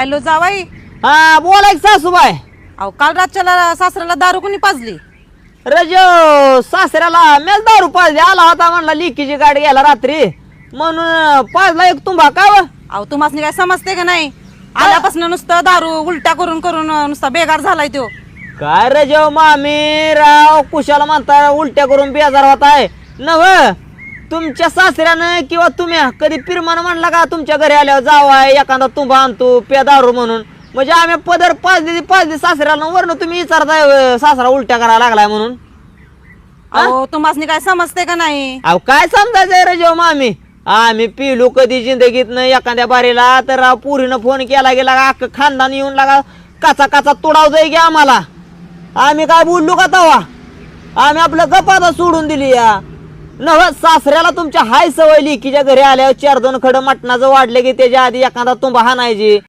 Hello जावाई. हा बोला की सासूबाई. अहो काल रातच्याला सासऱ्याला दारू कोणी पाजली? रजो सासऱ्याला मेल दारू पाजली. आला होता म्हणला लिकीची गाडी गेला रात्री. म्हणून पाजला एक तुंबा का व? अहो तुम्हाला काय समजते का नाही? आल्यापासून नुसतं दारू उलट्या करून करून नुसता बेगार झालाय तो काय रजो मामी राव कुशाला म्हणता उलट्या करून बेजार होत आहे नव तुमच्या सासऱ्यानं किंवा तुम्ही कधी पिरमान म्हणला का तुमच्या घरी आल्यावर जावाय एखादा तुंबा आणतो पे दारू म्हणून. म्हणजे आम्ही पदर पाजली पाजली सासऱ्याला वरण तुम्ही विचारताय सासरा उलट्या करायला लागलाय म्हणून. अहो तुम्हाला काय समजते का नाही? अहो काय समजायचंय रे जेव्हा मामी? आम्ही पिलू कधी जिंदगीत एखाद्या बारीला तर राव पुरीनं फोन केला गेला का अख्खं खानदान येऊन लागा काचा काचा तुडाव जाई की आम्हाला. आम्ही काय बोललो का तवा? आम्ही आपलं गपादा सोडून दिली या. नव सासऱ्याला तुमच्या हाय सवय लिकीच्या घरी आल्यावर चार दोन खडं मटणाचं वाढले की त्याच्या आधी एखादा तुंबा हाणायची.